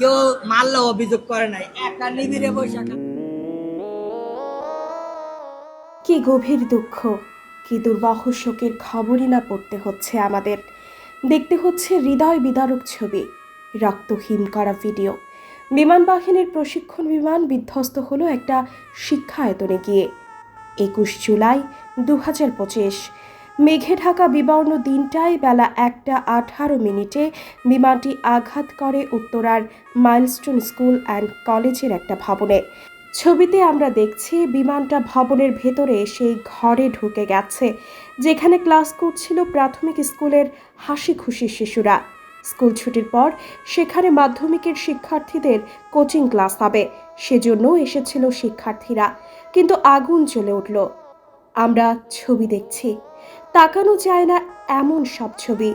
কেউ মারলে অভিযোগ করে নাই, একা নিবিড়ে বসে কি গভীর দুঃখ, কি দুর্বাহ শোকের খবরই না পড়তে হচ্ছে আমাদের। দেখতে হচ্ছে হৃদয় বিদারক ছবি, রক্তহীন করা ভিডিও। বিমান বাহিনীর প্রশিক্ষণ বিমান বিধ্বস্ত হলো একটা শিক্ষায়তনে গিয়ে। একুশ জুলাই দু হাজার পঁচিশ মেঘে ঢাকা বিবর্ণ দিনটায় বেলা একটা আঠারো মিনিটে বিমানটি আঘাত করে উত্তরার মাইলস্টোন স্কুল অ্যান্ড কলেজের একটা ভবনে। ছবিতে আমরা দেখছি বিমানটা ভবনের ভেতরে সেই ঘরে ঢুকে গেছে, যেখানে ক্লাস করছিল প্রাথমিক স্কুলের হাসি খুশি শিশুরা। স্কুল ছুটির পর সেখানে মাধ্যমিকের শিক্ষার্থীদের কোচিং ক্লাস হবে সেজন্য এসেছিল শিক্ষার্থীরা। কিন্তু আগুন জ্বলে উঠল। আমরা ছবি দেখছি। তাকানো যায় না এমন সব ছবি।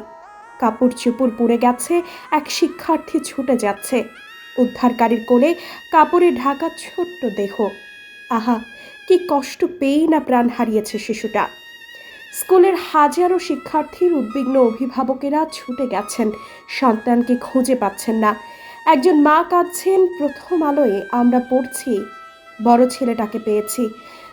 কাপড় চুপড় পরে গেছে, এক শিক্ষার্থী ছুটে যাচ্ছে। উদ্ধারকারীর কোলে কাপড়ে ঢাকা ছোট্ট দেহ। আহা, কি কষ্ট পেয়েই না প্রাণ হারিয়েছে শিশুটা। স্কুলের হাজারো শিক্ষার্থীর উদ্বিগ্ন অভিভাবকেরা ছুটে গেছেন। সন্তানকে খুঁজে পাচ্ছেন না। একজন মা কাঁদছেন, প্রথম আলোয় আমরা পড়ছি, বড় ছেলেটাকে পেয়েছি।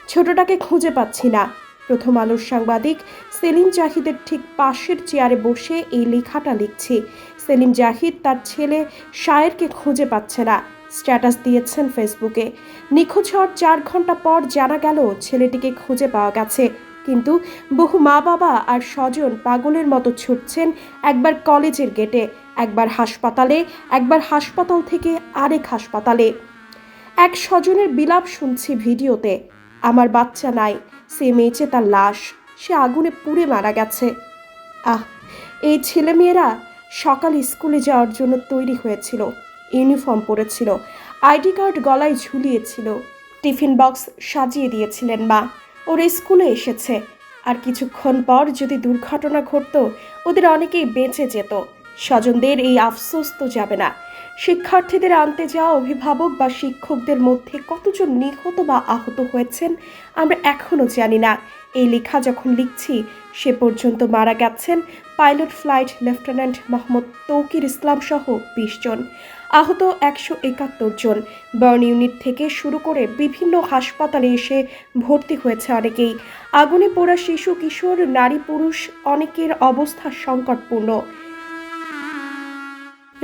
ছোটটাকে খুঁজে পাচ্ছি না। প্রথম আলোর সাংবাদিক সেলিম জাহিদের ঠিক পাশের চেয়ারে বসে এই লেখাটা লিখছি। সেলিম জাহিদ তার ছেলে শায়েরকে খুঁজে পাচ্ছে না। স্ট্যাটাস দিয়েছেন ফেসবুকে। নিখোঁজ হওয়ার চার ঘণ্টা পর জানা গেল ছেলেটিকে খুঁজে পাওয়া গেছে। কিন্তু বহু মা বাবা আর স্বজন পাগলের মতো ছুটছেন একবার কলেজের গেটে, একবার হাসপাতালে, একবার হাসপাতাল থেকে আরেক হাসপাতালে। এক স্বজনের বিলাপ শুনছি ভিডিওতে। আমার বাচ্চা নাই, সে মেয়েছে তার লাশ, সে আগুনে পুড়ে মারা গেছে। আহ, এই ছেলেমেয়েরা সকাল স্কুলে যাওয়ার জন্য তৈরি হয়েছিল, ইউনিফর্ম পরেছিল, আইডি কার্ড গলায় ঝুলিয়েছিল, টিফিন বক্স সাজিয়ে দিয়েছিলেন মা। ওরা স্কুলে এসেছে, আর কিছুক্ষণ পর যদি দুর্ঘটনা ঘটতো, ওদের অনেকেই বেঁচে যেত। স্বজনদের এই আফসোস তো যাবে না। শিক্ষার্থীদের আনতে যাওয়া অভিভাবক বা শিক্ষকদের মধ্যে কতজন নিহত বা আহত হয়েছেন, আমরা এখনও জানি না। এই লেখা যখন লিখছি, সে পর্যন্ত মারা গেছেন pilot flight lieutenant Mohammad Tauqir Islam সহ বিশ জন। আহত একশো একাত্তর জন। বার্ন ইউনিট থেকে শুরু করে বিভিন্ন হাসপাতালে এসে ভর্তি হয়েছে অনেকেই। আগুনে পোড়া শিশু, কিশোর, নারী, পুরুষ, অনেকের অবস্থা সংকটপূর্ণ।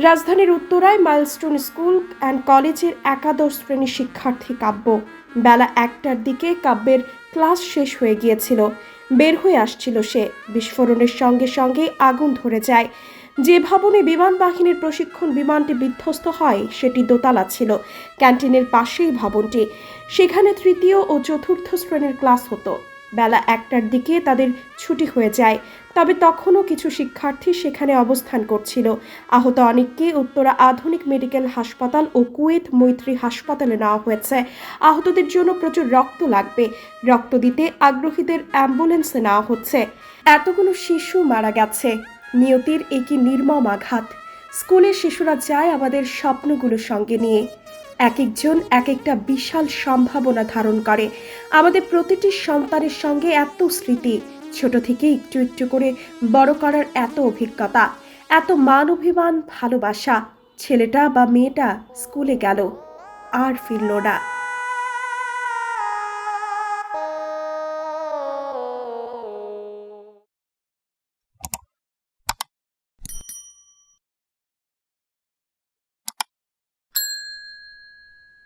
রাজধানীর উত্তরায় মাইলস্টোন স্কুল অ্যান্ড কলেজের একাদশ শ্রেণির শিক্ষার্থী কাব্য। বেলা একটার দিকে কাব্যের ক্লাস শেষ হয়ে গিয়েছিল। বের হয়ে আসছিল সে। বিস্ফোরণের সঙ্গে সঙ্গে আগুন ধরে যায়। যে ভবনে বিমান বাহিনীর প্রশিক্ষণ বিমানটি বিধ্বস্ত হয়, সেটি দোতলা ছিল, ক্যান্টিনের পাশেই ভবনটি। সেখানে তৃতীয় ও চতুর্থ শ্রেণির ক্লাস হতো। বেলা একটার দিকে তাদের ছুটি হয়ে যায়। তবে তখনও কিছু শিক্ষার্থী সেখানে অবস্থান করছিল। আহত অনেককে উত্তরা আধুনিক মেডিকেল হাসপাতাল ও কুয়েত মৈত্রী হাসপাতালে নেওয়া হয়েছে। আহতদের জন্য প্রচুর রক্ত লাগবে। রক্ত দিতে আগ্রহীদের অ্যাম্বুলেন্সে নেওয়া হচ্ছে। এতগুলো শিশু মারা গেছে। নিয়তির একই নির্মম আঘাত। স্কুলের শিশুরা যায় আমাদের স্বপ্নগুলো সঙ্গে নিয়ে। এক একজন এক একটা বিশাল সম্ভাবনা ধারণ করে। আমাদের প্রতিটি সন্তানের সঙ্গে এত স্মৃতি, ছোট থেকে একটু একটু করে বড় করার এত অভিজ্ঞতা, এত মান অভিমান ভালোবাসা। ছেলেটা বা মেয়েটা স্কুলে গেল, আর ফিরল না।